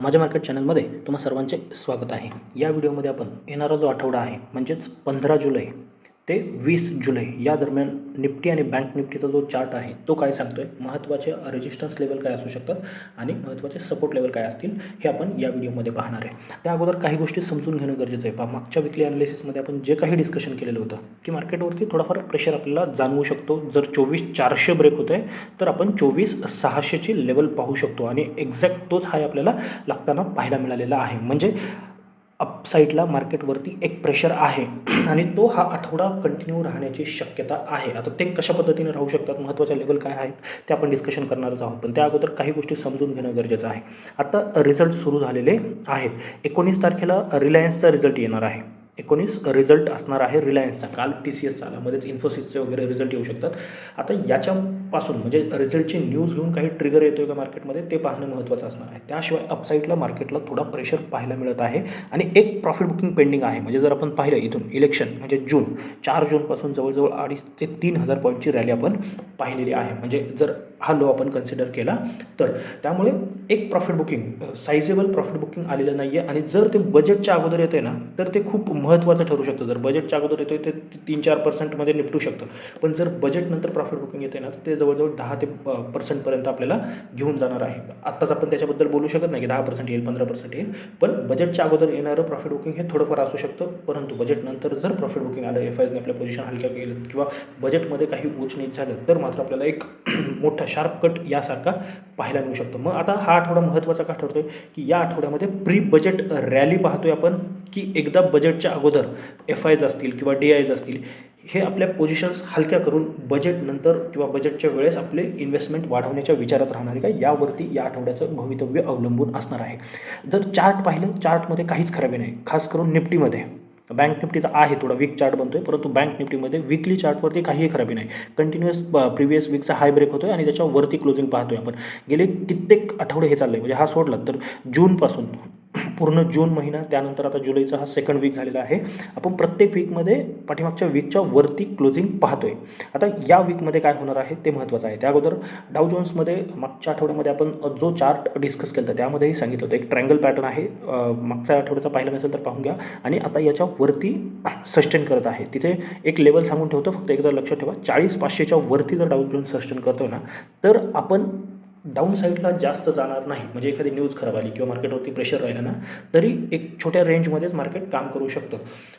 माझ्या मार्केट चॅनलमध्ये तुम्हा सर्वांचे स्वागत आहे. या व्हिडिओमध्ये आपण येणारा जो आठवडा आहे म्हणजेच पंधरा जुलै ते वीस जुलै या दरम्यान निफ्टी आणि बँक निफ्टीचा जो चार्ट आहे तो काय सांगतो आहे महत्त्वाचे रेजिस्टन्स लेवल काय असू शकतात आणि महत्त्वाचे सपोर्ट लेवल काय असतील हे आपण या व्हिडिओमध्ये पाहणार आहे. त्या अगोदर काही गोष्टी समजून घेणं गरजेचं आहे. पहा मागच्या विकली अनालिसिसमध्ये आपण जे काही डिस्कशन केलेलं होतं की मार्केटवरती थोडाफार प्रेशर आपल्याला जाणवू शकतो. जर चोवीस चारशे ब्रेक होत आहे तर आपण चोवीस सहाशेची लेवल पाहू शकतो. आणि एक्झॅक्ट तोच हाय आपल्याला लागताना पाहायला मिळालेला आहे. म्हणजे अपसाईडला मार्केटवरती एक प्रेशर आहे. आणि तो हा आठवडा कंटिन्यू राहण्याची शक्यता आहे. आता ते कशा पद्धतीने राहू शकतात महत्त्वाच्या लेवल काय आहेत ते आपण डिस्कशन करणारच आहोत. पण त्या अगोदर काही गोष्टी समजून घेणं गरजेचं आहे. आता रिझल्ट सुरू झालेले आहेत. एकोणीस तारखेला रिलायन्सचा रिझल्ट येणार आहे. एकोणीस रिझल्ट असणार आहे रिलायन्सचा काल टी सी एसचा आला मध्येच इन्फोसिसचे वगैरे रिझल्ट येऊ शकतात. आता याच्या पासून म्हणजे रिझल्टची न्यूज घेऊन काही ट्रिगर येतो का मार्केटमध्ये ते पाहणं महत्त्वाचं असणार आहे. त्याशिवाय अपसाईडला मार्केटला थोडा प्रेशर पाहायला मिळत आहे. आणि एक प्रॉफिट बुकिंग पेंडिंग आहे. म्हणजे जर आपण पाहिलं इथून इलेक्शन म्हणजे जून चार जूनपासून जवळजवळ अडीच ते तीन हजार पॉईंटची रॅली आपण पाहिलेली आहे. म्हणजे जर हा लो आपण कन्सिडर केला तर त्यामुळे एक profit booking sizeable profit booking आलेलं नाही आहे आणि जर ते बजेटच्या अगोदर येते ना तर ते खूप महत्त्वाचं ठरू शकतं. जर बजेटच्या अगोदर येतो ते तीन चार पर्सेंटमध्ये निपटू शकतं. पण जर बजेटनंतर प्रॉफिट बुकिंग येते ना तर ते जवळजवळ दहा ते पर्सेंटपर्यंत आपल्याला घेऊन जाणार आहे. आत्ताच आपण त्याच्याबद्दल बोलू शकत नाही की दहा पर्सेंट येईल पंधरा पर्सेंट येईल. पण बजेटच्या अगोदर येणारं प्रॉफिट बुकिंग हे थोडंफार असू शकतं. परंतु बजेटनंतर जर प्रॉफिट बुकिंग आलं एफ आयने आपल्या पोझिशन हलक्या केलं किंवा बजेटमध्ये काही उच्च नीच झालं तर मात्र आपल्याला एक मोठा शार्प कट यासारखा पाहायला मिळू शकतो. मग आता हा आठवडा महत्त्वाचा का आहे की या आठवड्यामध्ये प्री बजेट रॅली पाहतोय आपण की एकदा बजेटच्या अगोदर एफ आयज असतील किंवा डी आयज असतील हे आपल्या पोझिशन्स हलक्या करून बजेटनंतर किंवा बजेटच्या वेळेस आपले इन्व्हेस्टमेंट वाढवण्याच्या विचारात राहणार काय का? यावरती या आठवड्याचं भवितव्य अवलंबून असणार आहे. जर चार्ट पाहिलं चार्टमध्ये काहीच खराबी नाही खास करून निफ्टीमध्ये. बँक निफ्टीचा आहे थोडा वीक चार्ट बनतोय. परंतु बँक निफ्टीमध्ये वीकली चार्टवरती काहीही खराबी नाही. कंटिन्युअस प्रिव्हियस वीकचा हाय ब्रेक होतोय आणि त्याच्यावरती क्लोजिंग पाहतोय आपण. गेले कित्येक आठवडे हे चाललंय. म्हणजे हा सोडला तर जूनपासून पूर्ण जून महिना त्यानंतर आता जुलैचा हा सेकंड वीक झालेला आहे. आपण प्रत्येक वीकमध्ये पाठीमागच्या वीकच्या वरती क्लोजिंग पाहतोय. आता या वीकमध्ये काय होणार आहे ते महत्त्वाचं आहे. त्या अगोदर डाव जोन्समध्ये मागच्या आठवड्यामध्ये आपण जो चार्ट डिस्कस केला त्यामध्येही सांगितलं होतं. एक ट्रँगल पॅटर्न आहे. मागच्या आठवड्याचा पाहिलं नसेल तर पाहून घ्या. आणि आता याच्या वरती सस्टेन करत आहे. तिथे एक लेवल सांगून ठेवतो. फक्त एकदा लक्षात ठेवा. चाळीस पाचशेच्या वरती जर डाऊ जोन्स सस्टेन करतोय ना तर आपण डाऊन साईडला जास्त जाणार नाही. म्हणजे एखादी न्यूज खराब आली किंवा मार्केटवरती प्रेशर राहिलं ना तरी एक छोट्या रेंजमध्येच मार्केट काम करू शकतं.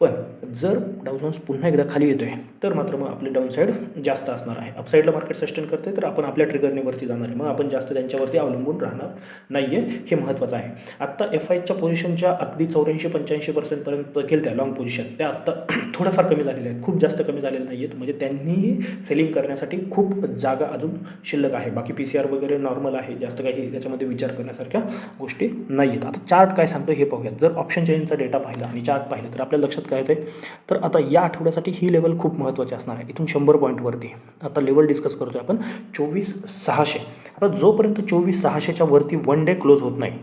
पण जर डाऊन पुन्हा एकदा खाली येतो आहे तर मात्र मग आपली डाऊन साईड जास्त असणार आहे. अपसाईडला मार्केट सस्टेन करते तर आपण आपल्या ट्रिगरने वरती जाणार आहे. मग आपण जास्त त्यांच्यावरती अवलंबून राहणार नाही आहे हे महत्त्वाचं आहे. आत्ता एफ आयच्या पोझिशनच्या अगदी चौऱ्याऐंशी पंच्याऐंशी पर्सेंटपर्यंत गेल त्या लॉंग पोझिशन त्या आत्ता थोड्याफार कमी झालेल्या आहेत. खूप जास्त कमी झालेल्या नाही आहेत म्हणजे त्यांनीही सेलिंग करण्यासाठी खूप जागा अजून शिल्लक आहे. बाकी पी सी आर वगैरे नॉर्मल आहे. जास्त काही त्याच्यामध्ये विचार करण्यासारख्या गोष्टी नाही आहेत आता चार्ट काय सांगतो हे पाहूयात. जर ऑप्शन चेनचा डेटा पाहिला आणि चार्ट पाहिलं तर आपल्या लक्षात काय येते तर आता या आठवड्यासाठी ही लेवल खूप महत्त्वाची असणार आहे. इथून शंभर पॉईंटवरती आता लेवल डिस्कस करतो आपण. चोवीस सहाशे. आता जोपर्यंत चोवीस सहाशेच्या वरती वन डे क्लोज होत नाही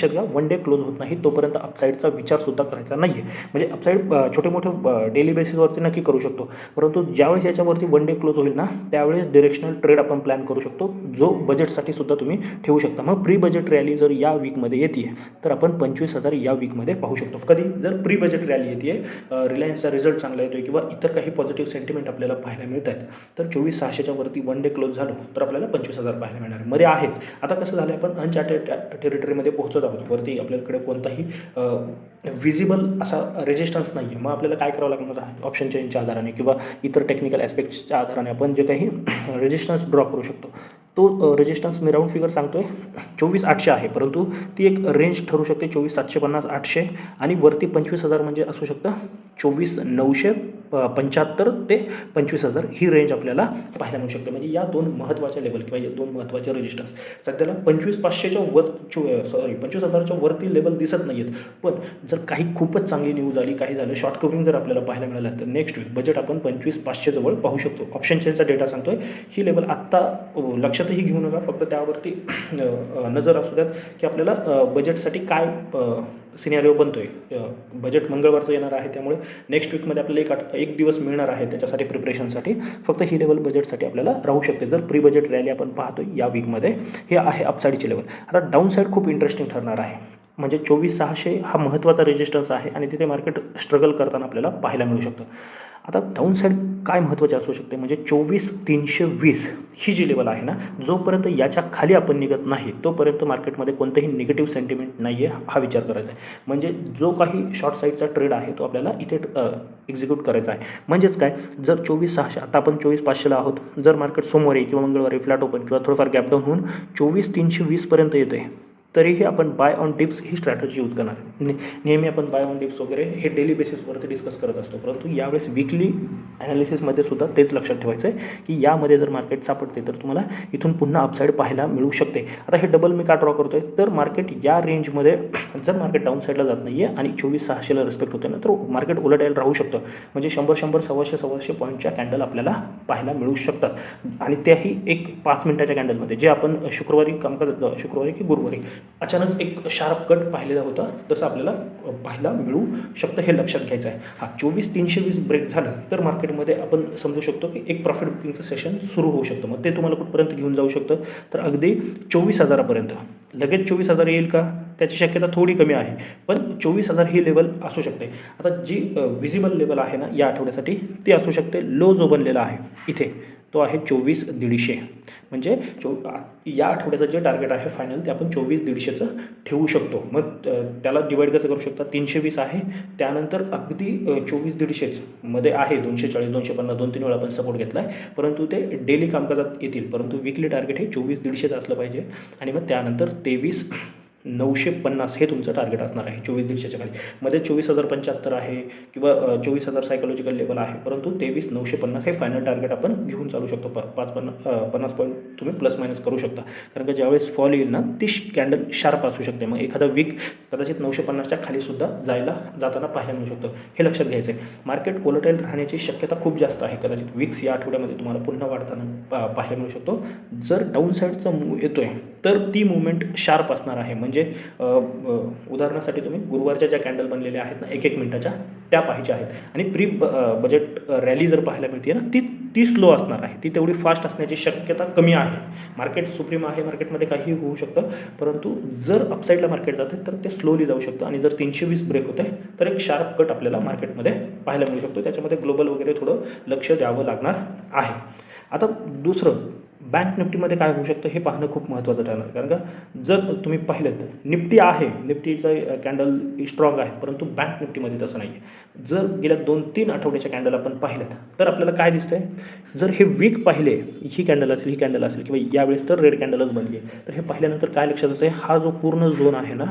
लक्षात घ्या वन डे क्लोज होत नाही तोपर्यंत अपसाईडचा विचारसुद्धा करायचा नाही आहे म्हणजे अपसाईड छोटे मोठे डेली बेसिसवरती नक्की करू शकतो. परंतु ज्यावेळेस याच्यावरती वन डे क्लोज होईल ना त्यावेळेस डिरेक्शनल ट्रेड आपण प्लॅन करू शकतो जो बजेटसाठी सुद्धा तुम्ही ठेवू शकता. मग प्री बजेट रॅली जर या वीकमध्ये येते तर आपण पंचवीस हजार या वीकमध्ये पाहू शकतो. कधी? जर प्री बजेट रॅली येते रिलायन्सचा रिझल्ट चांगला येतो किंवा इतर काही पॉझिटिव्ह सेंटिमेंट आपल्याला पाहायला मिळत आहेत तर चोवीस सहाशेच्या वरती वन डे क्लोज झालो तर आपल्याला पंचवीस हजार पाहायला मिळणार. मध्ये आहेत. आता कसं झालं आपण अनचार्टेड टेरिटरीमध्ये पोहोचत आहोत वरती आपल्याकडे कोणताही विजिबल असा रेजिस्टन्स नाही आहे मग आपल्याला काय करावं लागणार आहे? ऑप्शन चेंजच्या आधाराने किंवा इतर टेक्निकल ॲस्पेक्ट्सच्या आधाराने आपण जे काही रेजिस्टन्स ड्रॉ करू शकतो. तो रेजिस्टन्स मी राऊंड फिगर सांगतो आहे चोवीस आठशे आहे. परंतु ती एक रेंज ठरू शकते. चोवीस सातशे पन्नास आठशे आणि वरती पंचवीस हजार म्हणजे असू शकतं चोवीस नऊशे पंच्याहत्तर ते पंचवीस हजार ही रेंज आपल्याला पाहायला मिळू शकते. म्हणजे या दोन महत्त्वाच्या लेवल किंवा या दोन महत्त्वाचे रजिस्टर्स सध्याला पंचवीस पाचशेच्या वर चो सॉरी पंचवीस हजारच्या वरती लेवल दिसत नाही आहेत पण जर काही खूपच चांगली न्यूज आली काही झालं शॉर्ट कवरिंग जर आपल्याला पाहायला मिळालं तर नेक्स्ट वीक बजेट आपण पंचवीस पाचशेजवळ पाहू शकतो. ऑप्शन चेनचा डेटा सांगतोय. ही लेवल आत्ता लक्षातही घेऊ नका. फक्त त्यावरती नजर असू द्यात की आपल्याला बजेटसाठी काय सिनेरिओ बनतो आहे बजेट मंगळवारचं येणार आहे त्यामुळे नेक्स्ट वीकमध्ये आपल्याला एक आठ एक दिवस मिळणार आहे त्याच्यासाठी प्रिपरेशनसाठी फक्त ही लेवल बजेटसाठी आपल्याला राहू शकते. जर प्री बजेट रॅली आपण पाहतो या वीकमध्ये हे आहे अपसाईडची लेवल आता डाऊन साईड खूप इंटरेस्टिंग ठरणार आहे. म्हणजे चोवीस सहाशे हा महत्त्वाचा रेजिस्टन्स आहे आणि तिथे मार्केट स्ट्रगल करताना आपल्याला पाहायला मिळू शकतं. आता डाऊन साईड काय महत्त्वाचे असू शकते? म्हणजे चोवीस तीनशे वीस ही जी लेवल आहे ना जोपर्यंत याच्या खाली आपण निघत नाही तोपर्यंत मार्केटमध्ये कोणतंही निगेटिव्ह सेंटिमेंट नाही आहे हा विचार करायचा आहे. म्हणजे जो काही शॉर्ट साईडचा ट्रेड आहे तो आपल्याला इथे एक्झिक्यूट करायचा आहे. म्हणजेच काय? जर चोवीस सहाशे आता आपण चोवीस पाचशेला आहोत जर मार्केट सोमवारी किंवा मंगळवारी फ्लॅट ओपन किंवा थोडंफार गॅप डाऊन होऊन चोवीस तीनशे वीसपर्यंत येते तरीही आपण बाय ऑन टिप्स ही स्ट्रॅटजी यूज करणार ने नेहमी आपण बाय ऑन टिप्स वगैरे हे डेली बेसिसवरती डिस्कस करत असतो. परंतु यावेळेस विकली ॲनालिसिसमध्ये सुद्धा तेच लक्षात ठेवायचं आहे की यामध्ये जर मार्केट सापडते तर तुम्हाला इथून पुन्हा अपसाईड पाहायला मिळू शकते. आता हे डबल मी का ड्रॉ करतो आहे तर मार्केट या रेंजमध्ये जर मार्केट डाऊन साईडला जात नाही आहे आणि चोवीस सहाशेला रिस्पेक्ट होते ना तर मार्केट उलटायला राहू शकतं. म्हणजे शंभर शंभर सव्वाशे सव्वाशे पॉईंटच्या कॅन्डल आपल्याला पाहायला मिळू शकतात. आणि त्याही एक पाच मिनटाच्या कॅन्डलमध्ये जे आपण शुक्रवारी कामकाज शुक्रवारी की गुरुवारी अचानक एक शार्प कट पाहिलेला होता. तसं आपल्याला पाहायला मिळू शकतं हे लक्षात घ्यायचं आहे. हा चोवीस तीनशे वीस ब्रेक झालं तर मार्केटमध्ये आपण समजू शकतो की एक प्रॉफिट बुकिंगचं सेशन सुरू होऊ शकतं. मग ते तुम्हाला कुठपर्यंत घेऊन जाऊ शकतं? तर अगदी चोवीस हजारापर्यंत. लगेच चोवीस हजार येईल का? त्याची शक्यता थोडी कमी आहे. पण चोवीस हजार ही लेवल असू शकते. आता जी विजिबल लेवल आहे ना या आठवड्यासाठी ती असू शकते. लो जो बनलेला आहे. इथे. तो आहे चोवीस दीडशे. म्हणजे चो या आठवड्याचं जे टार्गेट आहे फायनल ते आपण चोवीस दीडशेचं ठेवू शकतो. मग त्याला डिवाईड कसं करू शकता? तीनशे वीस आहे. त्यानंतर अगदी चोवीस दीडशेच मध्ये आहे. दोनशे चाळीस दोनशे पन्नास दोन तीन वेळा आपण सपोर्ट घेतला आहे परंतु ते डेली कामकाजात येतील. परंतु विकली टार्गेट हे चोवीस दीडशेचं असलं पाहिजे. आणि मग त्यानंतर तेवीस नऊशे पन्नास हे तुमचं टार्गेट असणार आहे चोवीस दीडशेच्या खाली. मध्ये चोवीस हजार पंच्याहत्तर आहे किंवा चोवीस हजार सायकोलॉजिकल लेवल आहे. परंतु तेवीस नऊशे पन्नास हे फायनल टार्गेट आपण घेऊन चालू शकतो. प पाच पन्नास पन्नास पॉईंट तुम्ही प्लस मायनस करू शकता. कारण का ज्यावेळेस फॉल येईल ना ती कॅन्डल शार्प असू शकते. मग एखादा वीक कदाचित नऊशे पन्नासच्या खालीसुद्धा जायला जाताना पाहायला मिळू शकतं. हे लक्षात घ्यायचं आहे मार्केट ओलटाईल राहण्याची शक्यता खूप जास्त आहे. कदाचित वीक्स या आठवड्यामध्ये तुम्हाला पुन्हा वाढताना पा पाहायला मिळू शकतो. जर डाऊन साईडचा मूव येतो आहे तर ती मुवमेंट शार्प असणार आहे. म्हणजे उदाहरणासाठी तुम्ही गुरुवारच्या ज्या कॅन्डल बनलेल्या आहेत ना एक एक मिनटाच्या त्या पाहिजे आहेत. आणि प्री ब बजेट रॅली जर पाहायला मिळते ना ती ती स्लो असणार आहे. ती तेवढी फास्ट असण्याची शक्यता कमी आहे. मार्केट सुप्रीम आहे मार्केटमध्ये काहीही होऊ शकतं. परंतु जर अपसाईडला मार्केट जाते तर ते स्लोली जाऊ शकतं. आणि जर तीनशे वीस ब्रेक होते तर एक शार्प कट आपल्याला मार्केटमध्ये पाहायला मिळू शकतो. त्याच्यामध्ये ग्लोबल वगैरे थोडं लक्ष द्यावं लागणार आहे. आता दुसरं बँक निफ्टीमध्ये काय होऊ शकतं हे पाहणं खूप महत्त्वाचं ठरणार. कारण का जर तुम्ही पाहिलं निफ्टी आहे निफ्टीचं कॅन्डल स्ट्रॉंग आहे परंतु बँक निफ्टीमध्ये तसं नाही आहे जर गेल्या दोन तीन आठवड्याच्या कॅन्डल आपण पाहिलं तर आपल्याला काय दिसतंय? जर हे वीक पाहिले ही कॅन्डल असेल ही कॅन्डल असेल किंवा यावेळेस तर रेड कॅन्डलच बनली आहे तर हे पाहिल्यानंतर काय लक्षात येतं हा जो पूर्ण झोन आहे ना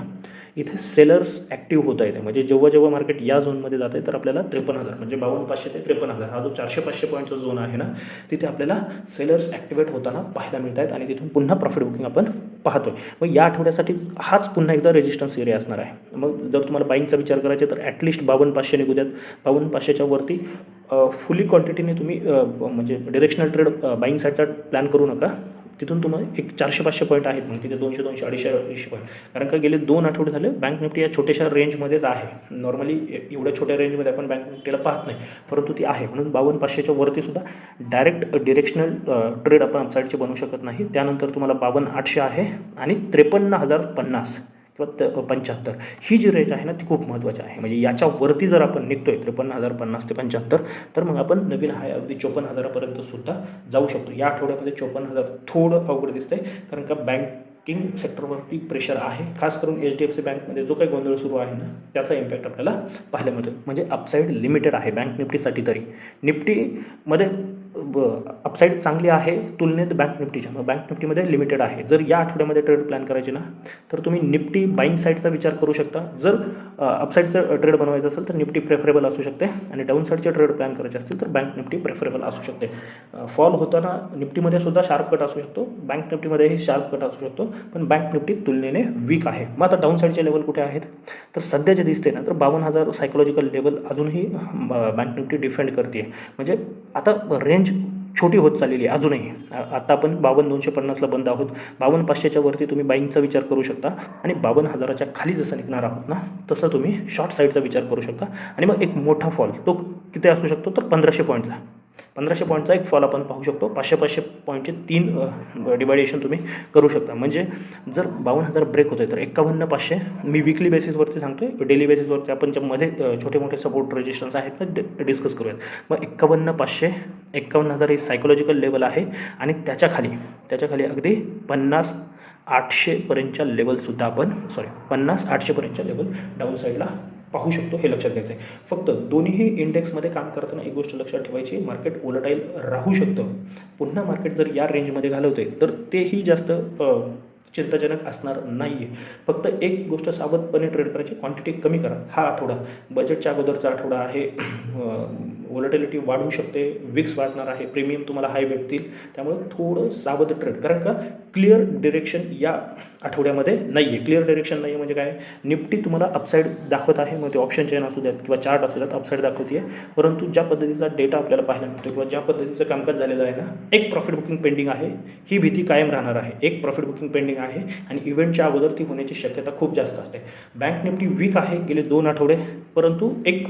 इथे सेलर्स ॲक्टिव्ह होता येते म्हणजे जेव्हा जेव्हा मार्केट या झोनमध्ये जात आहे तर आपल्याला त्रेपन्न हजार म्हणजे बावन्न पाचशे ते त्रेपन्न हजार हा जो चारशे पाचशे पॉईंटचा झोन आहे ना तिथे आपल्याला सेलर्स ॲक्टिवेट होताना पाहायला मिळत आहेत आणि तिथून पुन्हा प्रॉफिट बुकिंग आपण पाहतोय. मग या आठवड्यासाठी हाच पुन्हा एकदा रेजिस्टन्स एरिया असणार आहे. मग जर तुम्हाला बाईंगचा विचार करायचा तर ॲटलिस्ट बावन्न पाचशे निघू द्यात बावन्न पाचशेच्या वरती फुली क्वांटिटीने तुम्ही म्हणजे डिरेक्शनल ट्रेड बाईंग साईडचा प्लॅन करू नका. तिथून तुम्हाला एक चारशे पाचशे पॉईंट आहेत म्हणजे तिथे दोनशे दोनशे अडीचशे अडीचशे पॉईंट कारण का गेले दोन आठवडे झाले बँक निफ्टी या छोट्याशा रेंजमध्येच आहे. नॉर्मली एवढ्या छोट्या रेंजमध्ये आपण बँक निफ्टीला पाहत नाही. परंतु ती आहे. म्हणून बावन्न पाचशेच्या वरती सुद्धा डायरेक्ट डिरेक्शनल ट्रेड आपण अपसाईडचे बनवू शकत नाही. त्यानंतर तुम्हाला बावन्न आठशे आहे आणि त्रेपन्न हजार पन्नास. किंवा त पंच्याहत्तर. ही जी रेंज आहे ना ती खूप महत्त्वाची आहे. म्हणजे याच्यावरती जर आपण निघतोय त्रेपन्न हजार पन्नास ते पंच्याहत्तर तर मग आपण नवीन हाय अगदी चोपन्न हजारापर्यंत सुद्धा जाऊ शकतो. या आठवड्यामध्ये चोपन्न हजार थोडं अवघड दिसतंय कारण का बँकिंग सेक्टरवरती प्रेशर आहे. खास करून एच डी एफ सी बँकमध्ये जो काही गोंधळ सुरू आहे ना त्याचा इम्पॅक्ट आपल्याला पाहायला मिळतो म्हणजे अपसाईड लिमिटेड आहे बँक निफ्टीसाठी तरी. निफ्टीमध्ये ब अपसाईड चांगली आहे तुलनेत बँक निफ्टीच्या. मग बँक निफ्टीमध्ये लिमिटेड आहे. जर या आठवड्यामध्ये ट्रेड प्लॅन करायचे ना तर तुम्ही निफ्टी बाईंग साईडचा विचार करू शकता. जर अपसाईडचं ट्रेड बनवायचं असेल तर निफ्टी प्रेफरेबल असू शकते. आणि डाऊन साईडचे ट्रेड प्लॅन करायचे असतील तर बँक निफ्टी प्रेफरेबल असू शकते. फॉल होताना निफ्टीमध्ये सुद्धा शार्प कट असू शकतो. बँक निफ्टीमध्येही शार्प कट असू शकतो. पण बँक निफ्टी तुलनेने वीक आहे. मग आता डाऊन साईडचे लेवल कुठे आहेत? तर सध्या जे दिसते ना तर बावन्न हजार सायकोलॉजिकल लेवल अजूनही बँक निफ्टी डिफेंड करते म्हणजे आता रेंज छोटी होत चाललेली आहे अजूनही. आत्ता आता आपण बावन्न दोनशे पन्नासला बंद आहोत. बावन्न पाचशेच्या वरती तुम्ही बाईंगचा विचार करू शकता आणि बावन्न हजाराच्या खाली जसं निघणार आहोत ना तसं तुम्ही शॉर्ट साईडचा विचार करू शकता. आणि मग एक मोठा फॉल तो किती असू शकतो? तर पंधराशे पॉईंटचा पंधराशे पॉईंटचा एक फॉल आपण पाहू शकतो. पाचशे पाचशे पॉईंटचे तीन डिवायडेशन तुम्ही करू शकता. म्हणजे जर बावन्न हजार ब्रेक होतोय तर एकावन्न पाचशे मी विकली बेसिसवरती सांगतो आहे डेली बेसिसवरती आपण ज्या मध्ये छोटे मोठे सपोर्ट रेजिस्टन्स आहेत ना डिस्कस करूयात. मग एक्कावन्न पाचशे एक्कावन्न हजार ही सायकोलॉजिकल लेवल आहे आणि त्याच्याखाली त्याच्याखाली अगदी पन्नास आठशेपर्यंतच्या लेवलसुद्धा आपण सॉरी पन्नास आठशेपर्यंतच्या लेवल डाऊन साईडला पाहू शकतो हे लक्षात घ्यायचं आहे फक्त दोन्हीही इंडेक्समध्ये काम करताना एक गोष्ट लक्षात ठेवायची मार्केट ओलटाईल राहू शकतं. पुन्हा मार्केट जर या रेंजमध्ये घालवते तर तेही जास्त चिंताजनक असणार नाही आहे फक्त एक गोष्ट सावधपणे ट्रेड करायची क्वांटिटी कमी करा. हा आठवडा. बजेटच्या अगोदरचा आठवडा आहे. वॉलटिलिटी वाढू शकते विक्स वाढणार आहे प्रीमियम तुम्हाला हाय भेटतील. त्यामुळे थोडं सावध ट्रेड कारण का? क्लिअर डिरेक्शन या आठवड्यामध्ये नाही आहे क्लिअर डिरेक्शन नाही आहे म्हणजे काय? निफ्टी तुम्हाला अपसाईड दाखवत आहे. मग ते ऑप्शन चेन असू द्यात किंवा चार्ट असू द्यात अपसाईड दाखवते आहे परंतु ज्या पद्धतीचा डेटा आपल्याला पाहायला मिळतो किंवा ज्या पद्धतीचं कामकाज झालेलं आहे ना एक प्रॉफिट बुकिंग पेंडिंग आहे. ही भीती कायम राहणार आहे. एक प्रॉफिट बुकिंग पेंडिंग आहे आणि इव्हेंटच्या अगोदर ती होण्याची शक्यता खूप जास्त असते. बँक निफ्टी वीक आहे गेले दोन आठवडे परंतु एक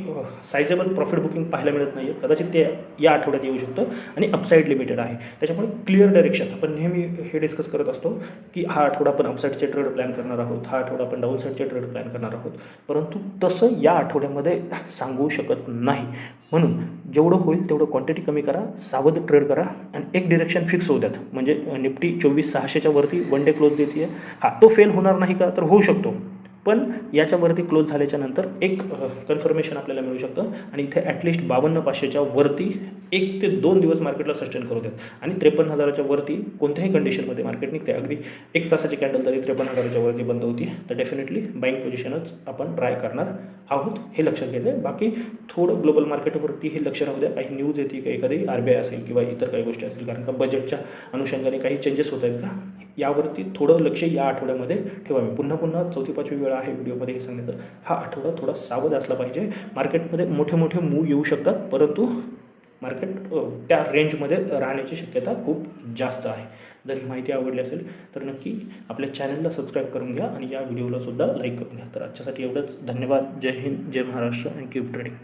सायझेबल प्रॉफिट बुकिंग पाहायला मिळत नाही आहे कदाचित ते या आठवड्यात येऊ शकतं आणि अपसाईड लिमिटेड आहे. त्याच्यामुळे क्लिअर डायरेक्शन आपण नेहमी हे डिस्कस करत असतो की हा आठवडा आपण अपसाईडचे ट्रेड प्लॅन करणार आहोत हा आठवडा आपण डाऊनसाईडचे ट्रेड प्लॅन करणार आहोत. परंतु तसं या आठवड्यामध्ये सांगू शकत नाही. म्हणून जेवढं होईल तेवढं क्वांटिटी कमी करा सावध ट्रेड करा आणि एक डिरेक्शन फिक्स होऊ द्यात. म्हणजे निफ्टी चोवीस सहाशेच्या वरती वन डे क्लोज देते हा तो फेल होणार नाही का? तर होऊ शकतो. पण याच्यावरती क्लोज झाल्याच्यानंतर एक कन्फर्मेशन आपल्याला मिळू शकतं. आणि इथे ॲटलिस्ट बावन्न पाचशेच्या वरती एक ते दोन दिवस मार्केटला सस्टेन करू देत. आणि त्रेपन्न हजाराच्या वरती कोणत्याही कंडिशनमध्ये मार्केट निघते अगदी एक तासाची कॅन्डल तरी त्रेपन्न हजाराच्या वरती बंद होती तर डेफिनेटली बाईंग पोझिशनच आपण ट्राय करणार आहोत हे लक्षात घ्यायचं आहे बाकी थोडं ग्लोबल मार्केटवरती हे लक्ष राहू द्या. काही न्यूज येते का एखादी आर बी आय असेल किंवा इतर काही गोष्टी असतील. कारण का बजेटच्या अनुषंगाने काही चेंजेस होत आहेत का? यावरती थोडं लक्ष या आठवड्यामध्ये ठेवावे. पुन्हा पुन्हा चौथी पाचवी वेळा आहे व्हिडिओमध्ये हे सांगितलं. हा आठवडा थोडा सावध असला पाहिजे. मार्केटमध्ये मोठे मोठे मूव येऊ शकतात. परंतु मार्केट त्या रेंजमध्ये राहण्याची शक्यता खूप जास्त आहे. जर ही माहिती आवडली असेल तर नक्की आपल्या चॅनलला सबस्क्राईब करून घ्या आणि या व्हिडिओला सुद्धा लाईक करून घ्या. तर आजच्यासाठी एवढंच. धन्यवाद. जय हिंद जय महाराष्ट्र आणि कीप ट्रेडिंग